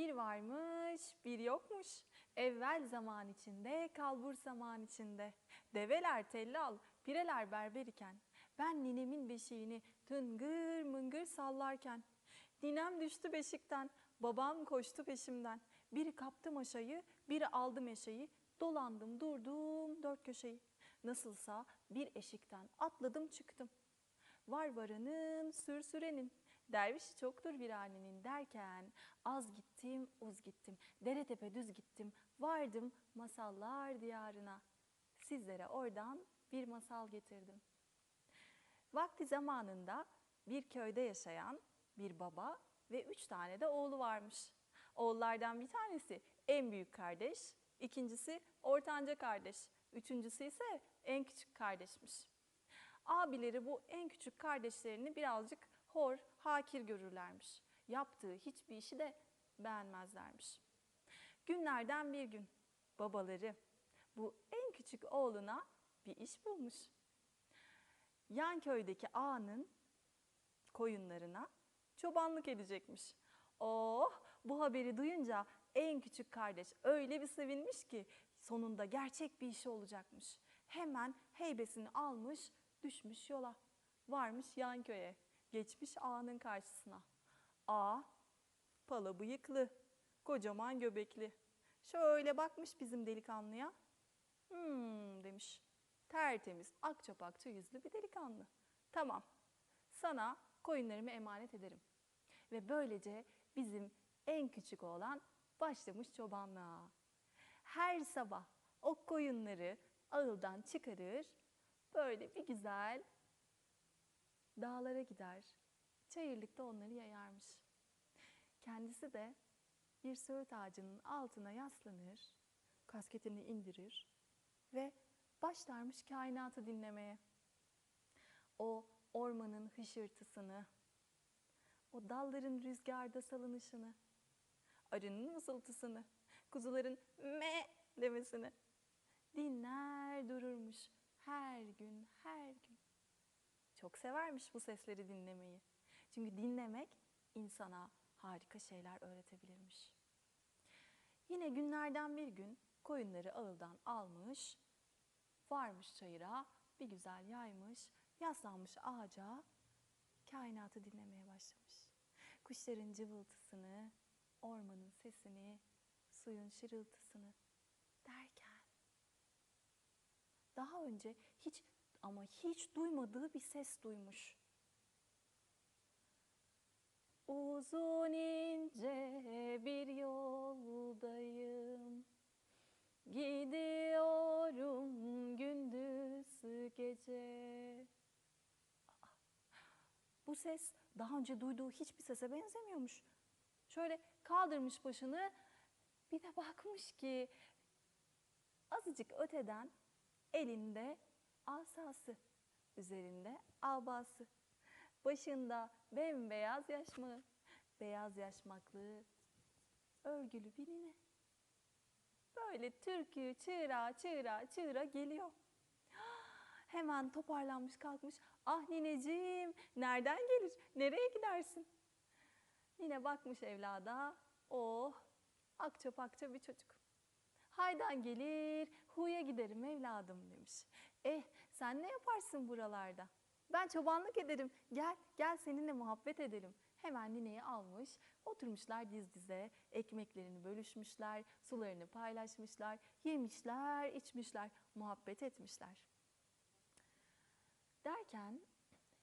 Bir varmış, bir yokmuş. Evvel zaman içinde, kalbur zaman içinde. Develer tellal, pireler berber iken. Ben ninemin beşiğini tıngır mıngır sallarken. Ninem düştü beşikten, babam koştu peşimden. Biri kaptı maşayı, biri aldı meşeyi. Dolandım durdum dört köşeyi. Nasılsa bir eşikten atladım çıktım. Var varanın, sür sürenin, dervişi çoktur bir hanenin derken az gittim, uz gittim, dere tepe düz gittim, vardım masallar diyarına. Sizlere oradan bir masal getirdim. Vakti zamanında bir köyde yaşayan bir baba ve üç tane de oğlu varmış. Oğullardan bir tanesi en büyük kardeş, ikincisi ortanca kardeş, üçüncüsü ise en küçük kardeşmiş. Abileri bu en küçük kardeşlerini birazcık hor, hakir görürlermiş. Yaptığı hiçbir işi de beğenmezlermiş. Günlerden bir gün babaları bu en küçük oğluna bir iş bulmuş. Yan köydeki ağanın koyunlarına çobanlık edecekmiş. Oh bu haberi duyunca en küçük kardeş öyle bir sevinmiş ki sonunda gerçek bir işi olacakmış. Hemen heybesini almış düşmüş yola. Varmış yan köye. Geçmiş ağanın karşısına. Ağa pala bıyıklı, kocaman göbekli. Şöyle bakmış bizim delikanlıya. Hmm demiş. Tertemiz, akça pakça yüzlü bir delikanlı. Tamam, sana koyunlarımı emanet ederim. Ve böylece bizim en küçük oğlan başlamış çobanlığa. Her sabah o koyunları ağıldan çıkarır, böyle bir güzel dağlara gider. Çayırlıkta onları yayarmış. Kendisi de bir söğüt ağacının altına yaslanır, kasketini indirir ve başlarmış kainatı dinlemeye. O ormanın hışırtısını, o dalların rüzgarda salınışını, arının mızıltısını, kuzuların me demesini dinler dururmuş her gün her gün. Çok severmiş bu sesleri dinlemeyi. Çünkü dinlemek insana harika şeyler öğretebilirmiş. Yine günlerden bir gün koyunları ağıldan almış, varmış çayıra, bir güzel yaymış, yaslanmış ağaca, kainatı dinlemeye başlamış. Kuşların cıvıltısını, ormanın sesini, suyun şırıltısını derken daha önce hiç ama hiç duymadığı bir ses duymuş. Uzun ince bir yoldayım. Gidiyorum gündüz gece. Bu ses daha önce duyduğu hiçbir sese benzemiyormuş. Şöyle kaldırmış başını bir de bakmış ki azıcık öteden elinde asası, üzerinde abası, başında bembeyaz yaşmağı, beyaz yaşmaklı, örgülü bir nine. Böyle türkü çığıra çığıra çığıra geliyor. Hemen toparlanmış kalkmış. Ah nineciğim nereden gelir? Nereye gidersin? Nine bakmış evlada. Oh akça pakça bir çocuk. Haydan gelir, huya giderim evladım demiş. Eh sen ne yaparsın buralarda? Ben çobanlık ederim. Gel, gel seninle muhabbet edelim. Hemen nineyi almış, oturmuşlar diz dize, ekmeklerini bölüşmüşler, sularını paylaşmışlar, yemişler, içmişler, muhabbet etmişler. Derken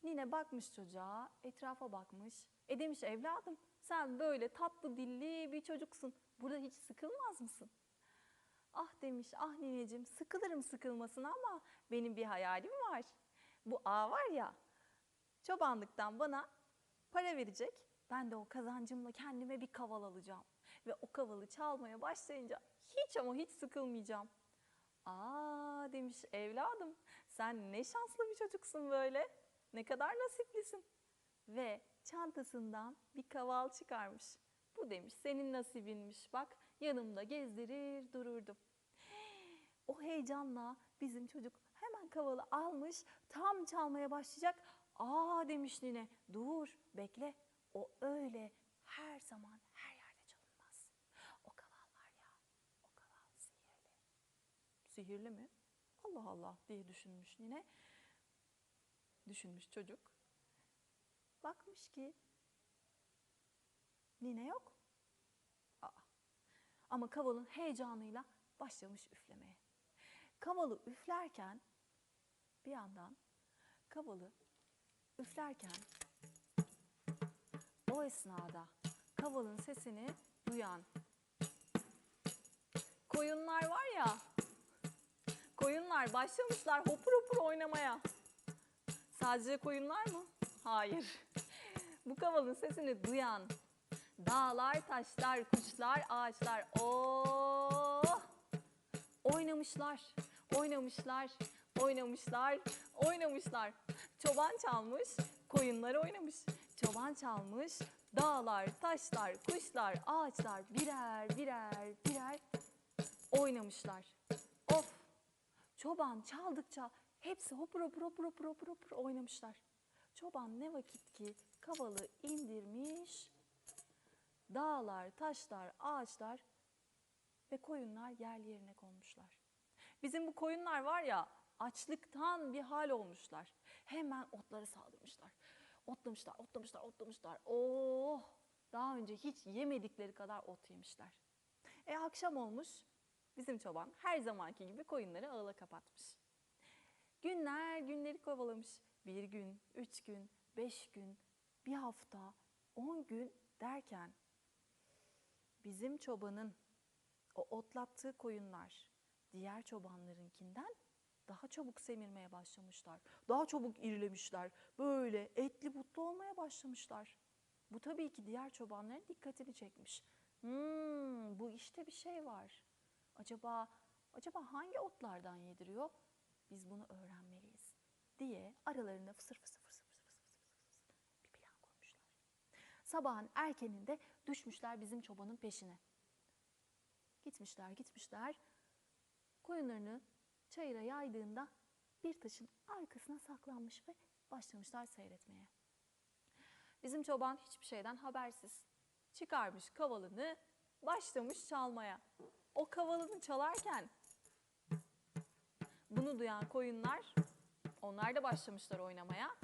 nine bakmış çocuğa, etrafa bakmış. E demiş evladım sen böyle tatlı dilli bir çocuksun. Burada hiç sıkılmaz mısın? Ah demiş, ah nineciğim sıkılırım sıkılmasına ama benim bir hayalim var. Bu ağa var ya, çobanlıktan bana para verecek. Ben de o kazancımla kendime bir kaval alacağım. Ve o kavalı çalmaya başlayınca hiç ama hiç sıkılmayacağım. Aa demiş evladım sen ne şanslı bir çocuksun böyle. Ne kadar nasiplisin. Ve çantasından bir kaval çıkarmış. Bu demiş senin nasibinmiş bak yanımda gezdirir dururdum. O heyecanla bizim çocuk hemen kavalı almış tam çalmaya başlayacak. Aa demiş nine dur bekle o öyle her zaman her yerde çalınmaz. O kaval var ya o kaval sihirli. Sihirli mi? Allah Allah diye düşünmüş nine. Düşünmüş çocuk. Bakmış ki nine yok. Ama kavalın heyecanıyla başlamış üflemeye. Kavalı üflerken bir yandan kavalı üflerken o esnada kavalın sesini duyan koyunlar var ya koyunlar başlamışlar hopur hopur oynamaya. Sadece koyunlar mı? Hayır. Bu kavalın sesini duyan dağlar, taşlar, kuşlar, ağaçlar oh oynamışlar, oynamışlar, oynamışlar, oynamışlar. Çoban çalmış, koyunlar oynamış. Çoban çalmış, dağlar, taşlar, kuşlar, ağaçlar birer birer birer oynamışlar. Of! Çoban çaldıkça hepsi hopur hopur hopur hopur hopur hopur oynamışlar. Çoban ne vakit ki kavalı indirmiş, dağlar, taşlar, ağaçlar ve koyunlar yerli yerine konmuşlar. Bizim bu koyunlar var ya açlıktan bir hal olmuşlar. Hemen otları saldırmışlar. Otlamışlar, otlamışlar, otlamışlar. Oh! Daha önce hiç yemedikleri kadar ot yemişler. E akşam olmuş. Bizim çoban her zamanki gibi koyunları ağıla kapatmış. Günler günleri kovalamış. Bir gün, üç gün, beş gün, bir hafta, on gün derken bizim çobanın o otlattığı koyunlar diğer çobanlarınkinden daha çabuk semirmeye başlamışlar. Daha çabuk irilemişler. Böyle etli butlu olmaya başlamışlar. Bu tabii ki diğer çobanların dikkatini çekmiş. Hmm, bu işte bir şey var. Acaba acaba hangi otlardan yediriyor? Biz bunu öğrenmeliyiz diye aralarında fısır fısır fısır fısır bir plan kurmuşlar. Sabahın erkeninde düşmüşler bizim çobanın peşine. Gitmişler gitmişler. Koyunlarını çayıra yaydığında bir taşın arkasına saklanmış ve başlamışlar seyretmeye. Bizim çoban hiçbir şeyden habersiz. Çıkarmış kavalını, başlamış çalmaya. O kavalını çalarken bunu duyan koyunlar, onlar da başlamışlar oynamaya.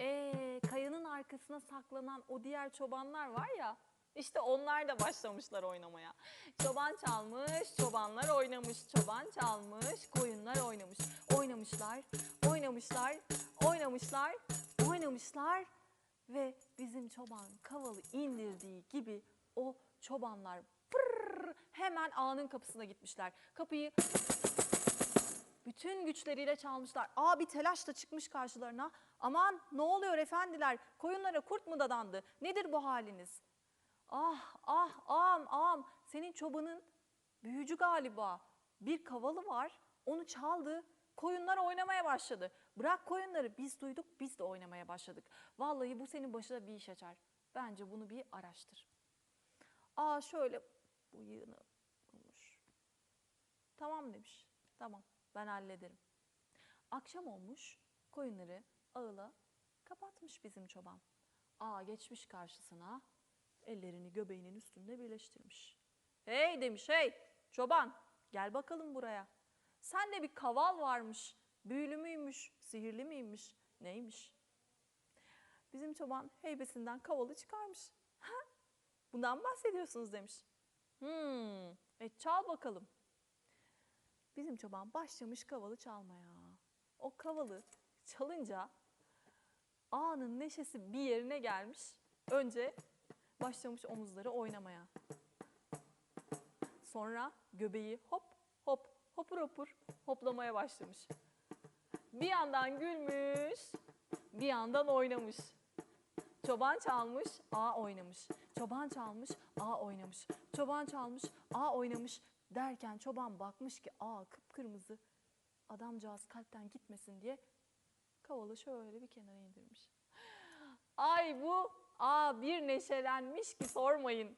Ee, kayanın arkasına saklanan o diğer çobanlar var ya, işte onlar da başlamışlar oynamaya. Çoban çalmış, çobanlar oynamış. Çoban çalmış, koyunlar oynamış. Oynamışlar, oynamışlar, oynamışlar, oynamışlar. Ve bizim çoban kavalı indirdiği gibi o çobanlar pırr, hemen ağanın kapısına gitmişler. Kapıyı bütün güçleriyle çalmışlar. Aa bir telaşla çıkmış karşılarına. Aman ne oluyor efendiler? Koyunlara kurt mu dadandı? Nedir bu haliniz? Ah ah ağam ağam senin çobanın büyücü galiba. Bir kavalı var onu çaldı. Koyunlar oynamaya başladı. Bırak koyunları biz duyduk biz de oynamaya başladık. Vallahi bu senin başına bir iş açar. Bence bunu bir araştır. Aa şöyle bıyığını bulmuş. Tamam demiş. Tamam ben hallederim. Akşam olmuş koyunları ağıla kapatmış bizim çoban. Aa geçmiş karşısına ellerini göbeğinin üstünde birleştirmiş. Hey demiş hey çoban gel bakalım buraya. Sende bir kaval varmış. Büyülü müymüş, sihirli miymiş, neymiş? Bizim çoban heybesinden kavalı çıkarmış. Ha? Bundan bahsediyorsunuz demiş. Hmm, e çal bakalım. Bizim çoban başlamış kavalı çalmaya. O kavalı çalınca ağanın neşesi bir yerine gelmiş. Önce başlamış omuzları oynamaya. Sonra göbeği hop hop hopur hopur hoplamaya başlamış. Bir yandan gülmüş, bir yandan oynamış. Çoban çalmış, a oynamış. Çoban çalmış, a oynamış. Çoban çalmış, a oynamış derken çoban bakmış ki a kıpkırmızı adamcağız kalpten gitmesin diye kavalı şöyle bir kenara indirmiş. Ay bu a bir neşelenmiş ki sormayın.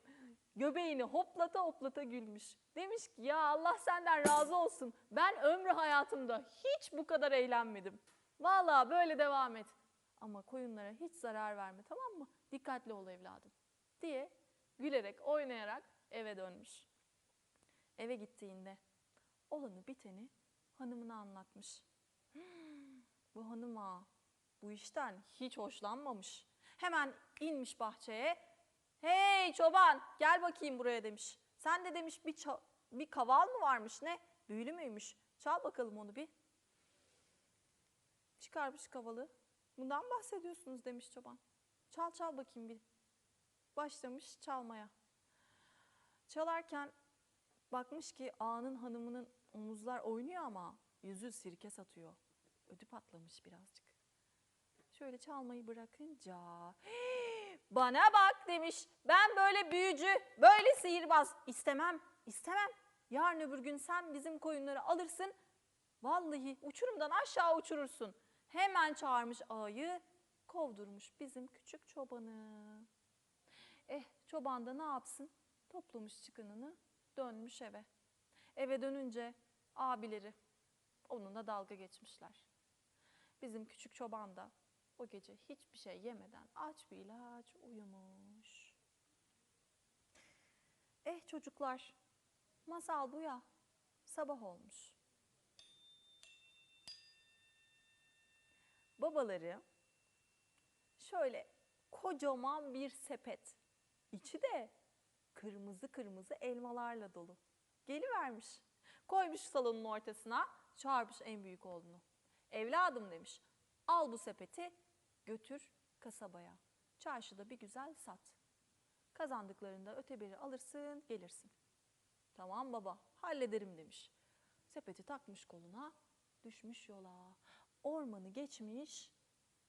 Göbeğini hoplata hoplata gülmüş. Demiş ki ya Allah senden razı olsun. Ben ömrü hayatımda hiç bu kadar eğlenmedim. Vallahi böyle devam et. Ama koyunlara hiç zarar verme tamam mı? Dikkatli ol evladım. Diye gülerek oynayarak eve dönmüş. Eve gittiğinde olanı biteni hanımına anlatmış. Bu hanım ağa bu işten hiç hoşlanmamış. Hemen inmiş bahçeye. Hey çoban gel bakayım buraya demiş. Sen de demiş bir, bir kaval mı varmış ne? Büyülü müymüş? Çal bakalım onu bir. Çıkarmış kavalı. Bundan bahsediyorsunuz demiş çoban. Çal çal bakayım bir. Başlamış çalmaya. Çalarken bakmış ki ağanın hanımının omuzlar oynuyor ama yüzü sirke satıyor. Ödü patlamış birazcık. Şöyle çalmayı bırakınca bana bak demiş. Ben böyle büyücü, böyle sihirbaz istemem, istemem. Yarın öbür gün sen bizim koyunları alırsın. Vallahi uçurumdan aşağı uçurursun. Hemen çağırmış ağayı, kovdurmuş bizim küçük çobanı. Eh çoban da ne yapsın? Toplamış çıkınını, dönmüş eve. Eve dönünce abileri onunla dalga geçmişler. Bizim küçük çoban da o gece hiçbir şey yemeden aç bir ilaç uyumuş. Eh çocuklar, masal bu ya. Sabah olmuş. Babaları şöyle kocaman bir sepet. İçi de kırmızı kırmızı elmalarla dolu. Gelivermiş. Koymuş salonun ortasına, çağırmış en büyük oğlunu. Evladım demiş, al bu sepeti götür kasabaya. Çarşıda bir güzel sat. Kazandıklarında öteberi alırsın, gelirsin. Tamam baba, hallederim demiş. Sepeti takmış koluna, düşmüş yola. Ormanı geçmiş,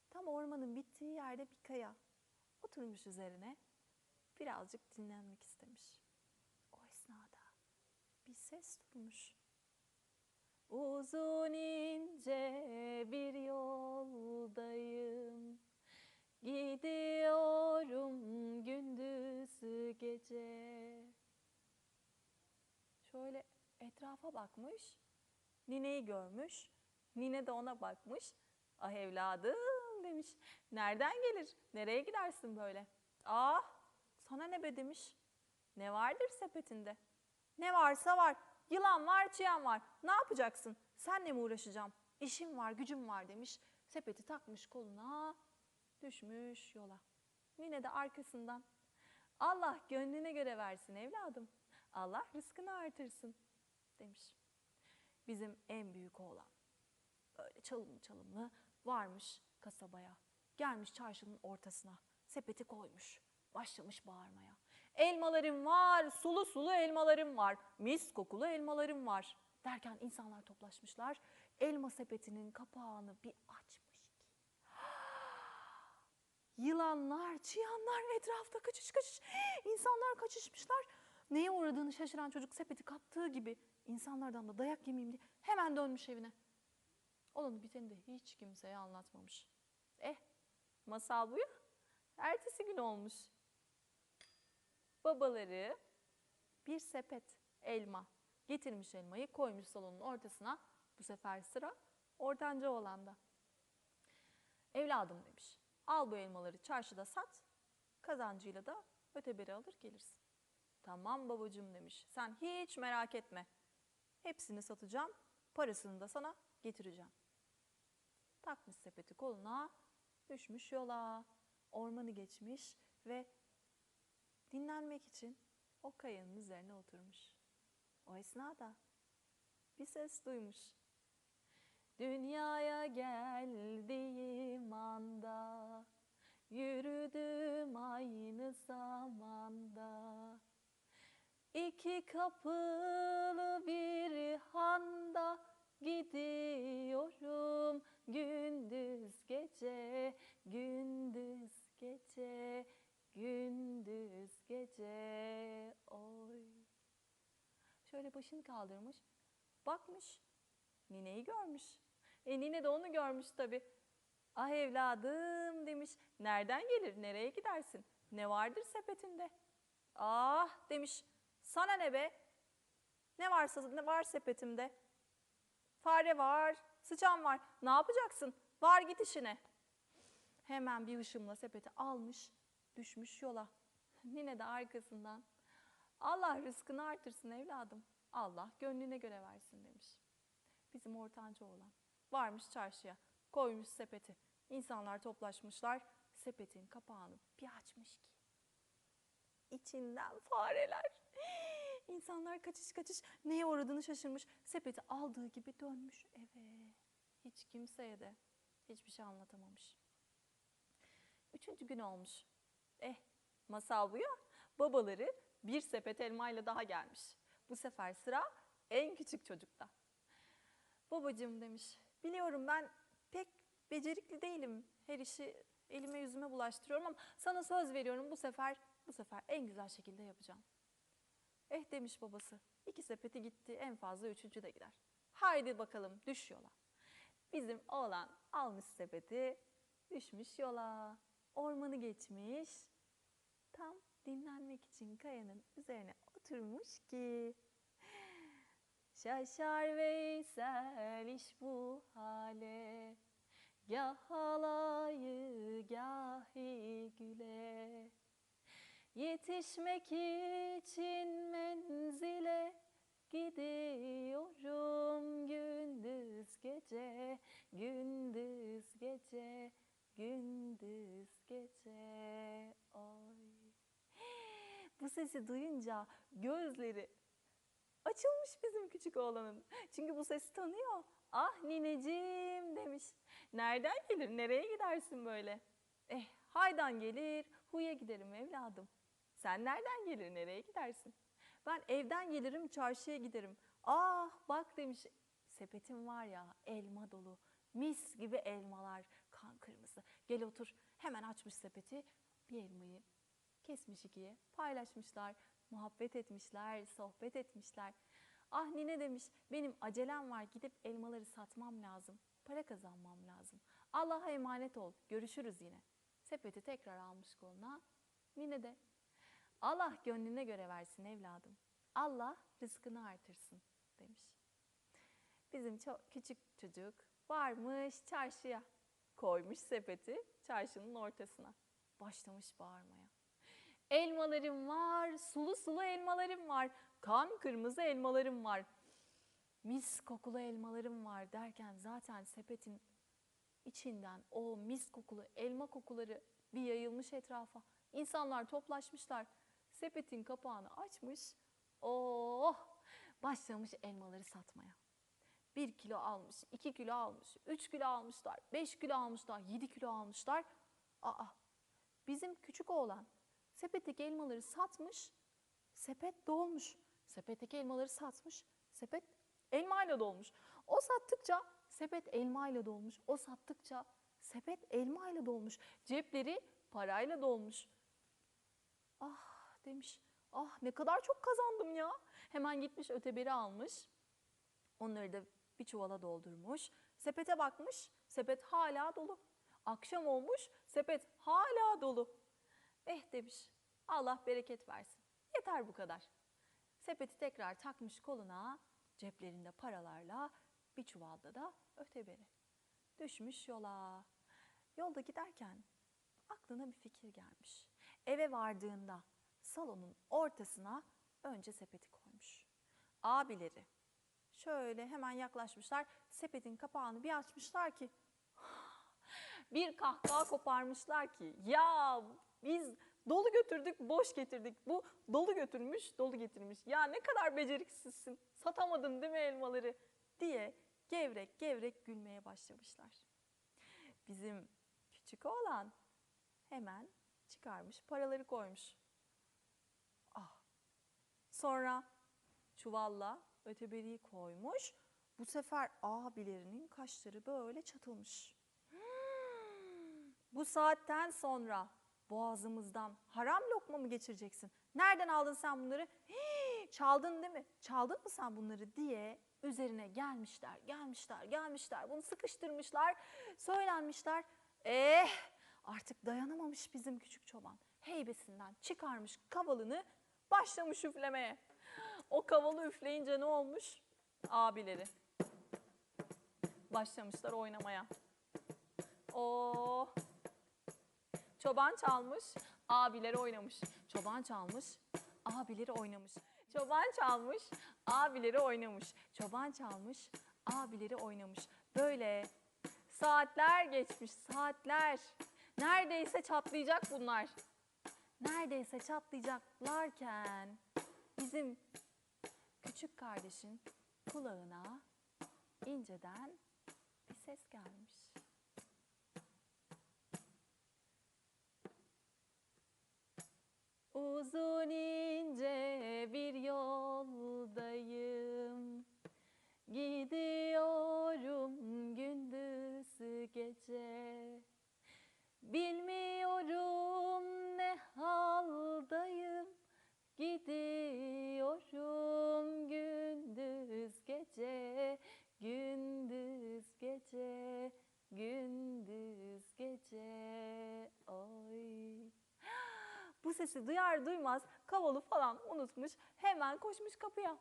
tam ormanın bittiği yerde bir kaya. Oturmuş üzerine, birazcık dinlenmek istemiş. O esnada bir ses duymuş. Uzun ince bir yoldayım. Gidiyorum gündüz gece. Şöyle etrafa bakmış. Nineyi görmüş. Nine de ona bakmış. Ah evladım demiş. Nereden gelir? Nereye gidersin böyle? Ah sana ne be demiş. Ne vardır sepetinde? Ne varsa var. Yılan var, çıyan var. Ne yapacaksın? Senle mi uğraşacağım? İşim var, gücüm var demiş. Sepeti takmış koluna, düşmüş yola. Nine de arkasından. Allah gönlüne göre versin evladım. Allah rızkını artırsın demiş. Bizim en büyük oğlan. Böyle çalımlı çalımlı varmış kasabaya. Gelmiş çarşının ortasına. Sepeti koymuş. Başlamış bağırmaya. Elmalarım var, sulu sulu elmalarım var, mis kokulu elmalarım var. Derken insanlar toplaşmışlar. Elma sepetinin kapağını bir açmış ki. Yılanlar, çıyanlar etrafta kaçış kaçış. İnsanlar kaçışmışlar. Neye uğradığını şaşıran çocuk sepeti kaptığı gibi insanlardan da dayak yemeyeyim diye hemen dönmüş evine. Olanı biteni de hiç kimseye anlatmamış. Eh, masal bu ya. Ertesi gün olmuş. Babaları bir sepet elma getirmiş elmayı koymuş salonun ortasına. Bu sefer sıra ortanca oğlanda. Evladım demiş. Al bu elmaları çarşıda sat. Kazancıyla da öteberi alır gelirsin. Tamam babacığım demiş. Sen hiç merak etme. Hepsini satacağım. Parasını da sana getireceğim. Takmış sepeti koluna, düşmüş yola. Ormanı geçmiş ve dinlenmek için o kayanın üzerine oturmuş. O esnada bir ses duymuş. Dünyaya geldiğim anda yürüdüm aynı zamanda. İki kapılı bir handa gidiyorum gündüz gece, gündüz gece, gündüz gece. Oy. Şöyle başını kaldırmış, bakmış, nineyi görmüş. E nine de onu görmüş tabii. Ah evladım demiş, nereden gelir, nereye gidersin? Ne vardır sepetinde? Ah demiş, sana ne be? Ne varsa ne var sepetimde? Fare var, sıçan var. Ne yapacaksın? Var git işine. Hemen bir ışımla sepeti almış, düşmüş yola. Nine de arkasından. Allah rızkını artırsın evladım. Allah gönlüne göre versin demiş. bizim ortanca oğlan. Varmış çarşıya, koymuş sepeti. İnsanlar toplaşmışlar, sepetin kapağını bir açmış ki. İçinden fareler. İnsanlar kaçış kaçış neye uğradığını şaşırmış. Sepeti aldığı gibi dönmüş eve. Hiç kimseye de hiçbir şey anlatamamış. Üçüncü gün olmuş. Eh masal bu ya. Babaları bir sepet elmayla daha gelmiş. Bu sefer sıra en küçük çocukta. Babacığım demiş, biliyorum ben pek becerikli değilim. Her işi elime yüzüme bulaştırıyorum ama sana söz veriyorum bu sefer bu sefer en güzel şekilde yapacağım. Eh demiş babası. İki sepeti gitti en fazla üçüncü de gider. Haydi bakalım düş yola. Bizim oğlan almış sepeti düşmüş yola. Ormanı geçmiş. Tam dinlenmek için kayanın üzerine oturmuş ki. Şaşar Veysel iş bu hale. Gah alayı gahi güle. Yetişmek için menzile gidiyorum gündüz gece, gündüz gece, gündüz gece. Oy. Bu sesi duyunca gözleri açılmış bizim küçük oğlanın. Çünkü bu sesi tanıyor. Ah nineciğim demiş. Nereden gelir, nereye gidersin böyle? Eh haydan gelir, huya giderim evladım. Sen nereden gelir, nereye gidersin? Ben evden gelirim, çarşıya giderim. Ah bak demiş, sepetim var ya elma dolu. Mis gibi elmalar, kan kırmızı. Gel otur. Hemen açmış sepeti, bir elmayı kesmiş ikiye, paylaşmışlar, muhabbet etmişler, sohbet etmişler. Ah nine demiş, benim acelem var, gidip elmaları satmam lazım, para kazanmam lazım. Allah'a emanet ol, görüşürüz yine. Sepeti tekrar almış koluna, nine de Allah gönlüne göre versin evladım. Allah rızkını artırsın demiş. Bizim çok küçük çocuk varmış çarşıya. Koymuş sepeti çarşının ortasına. Başlamış bağırmaya. Elmalarım var, sulu sulu elmalarım var. Kan kırmızı elmalarım var. Mis kokulu elmalarım var derken zaten sepetin içinden o mis kokulu elma kokuları bir yayılmış etrafa. İnsanlar toplaşmışlar. Sepetin kapağını açmış. Oh! Başlamış elmaları satmaya. Bir kilo almış, iki kilo almış, üç kilo almışlar, beş kilo almışlar, yedi kilo almışlar. Aa! Bizim küçük oğlan sepetteki elmaları satmış, sepet dolmuş. Sepetteki elmaları satmış, sepet elmayla dolmuş. O sattıkça sepet elmayla dolmuş. O sattıkça sepet elmayla dolmuş. Cepleri parayla dolmuş. Ah demiş. Ah ne kadar çok kazandım ya. Hemen gitmiş öteberi almış. Onları da bir çuvala doldurmuş. Sepete bakmış. Sepet hala dolu. Akşam olmuş. Sepet hala dolu. Eh demiş. Allah bereket versin. Yeter bu kadar. Sepeti tekrar takmış koluna. Ceplerinde paralarla bir çuvalda da öteberi. Düşmüş yola. Yolda giderken aklına bir fikir gelmiş. Eve vardığında salonun ortasına önce sepeti koymuş. Abileri şöyle hemen yaklaşmışlar. Sepetin kapağını bir açmışlar ki bir kahkaha koparmışlar ki ya biz dolu götürdük boş getirdik. Bu dolu götürmüş dolu getirmiş. Ya ne kadar beceriksizsin satamadın değil mi elmaları diye gevrek gevrek gülmeye başlamışlar. Bizim küçük oğlan hemen çıkarmış paraları koymuş. Ah. Sonra çuvalla öteberiyi koymuş. Bu sefer abilerinin kaşları böyle çatılmış. Bu saatten sonra boğazımızdan haram lokma mı geçireceksin? Nereden aldın sen bunları? Hii, çaldın değil mi? Çaldın mı sen bunları diye üzerine gelmişler, gelmişler, gelmişler. Bunu sıkıştırmışlar, söylenmişler. Eh artık dayanamamış bizim küçük çoban. Heybesinden çıkarmış kavalını başlamış üflemeye. O kavalı üfleyince ne olmuş? Abileri başlamışlar oynamaya. O çoban çalmış, abileri oynamış. Çoban çalmış, abileri oynamış. Çoban çalmış, abileri oynamış. Çoban çalmış, abileri oynamış. Böyle saatler geçmiş, saatler. Neredeyse çatlayacak bunlar. Neredeyse çatlayacaklarken bizim küçük kardeşin kulağına inceden bir ses gelmiş. Uzun ince bir yoldayım. Gidiyorum sesi duyar duymaz kavalı falan unutmuş. Hemen koşmuş kapıya.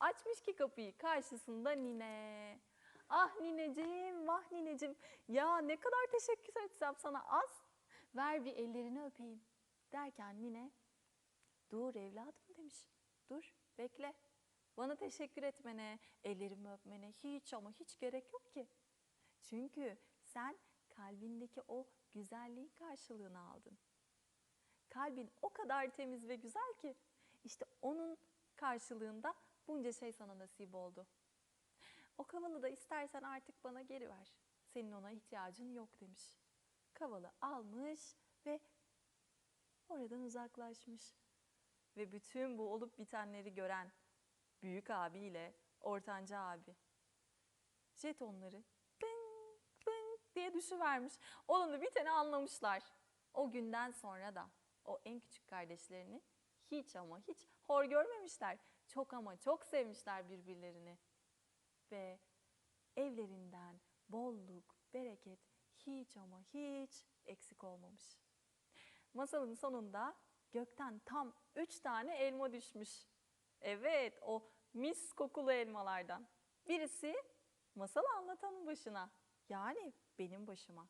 Açmış ki kapıyı karşısında nine. Ah nineciğim, vah nineciğim. Ya ne kadar teşekkür etsem sana az. Ver bir ellerini öpeyim. Derken nine dur evladım demiş. Dur bekle. Bana teşekkür etmene, ellerimi öpmene hiç ama hiç gerek yok ki. Çünkü sen kalbindeki o güzelliğin karşılığını aldın. Kalbin o kadar temiz ve güzel ki işte onun karşılığında bunca şey sana nasip oldu. O kavalı da istersen artık bana geri ver. Senin ona ihtiyacın yok demiş. Kavalı almış ve oradan uzaklaşmış. Ve bütün bu olup bitenleri gören büyük abiyle ortanca abi jetonları bing bing diye düşüvermiş. Olanı biteni anlamışlar. O günden sonra da o en küçük kardeşlerini hiç ama hiç hor görmemişler. Çok ama çok sevmişler birbirlerini. Ve evlerinden bolluk, bereket hiç ama hiç eksik olmamış. Masalın sonunda gökten tam üç tane elma düşmüş. Evet, o mis kokulu elmalardan. Birisi masal anlatanın başına, yani benim başıma.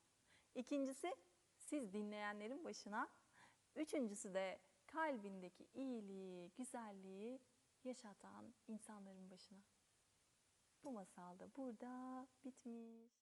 İkincisi siz dinleyenlerin başına. Üçüncüsü de kalbindeki iyiliği, güzelliği yaşatan insanların başına. Bu masal da burada bitmiş.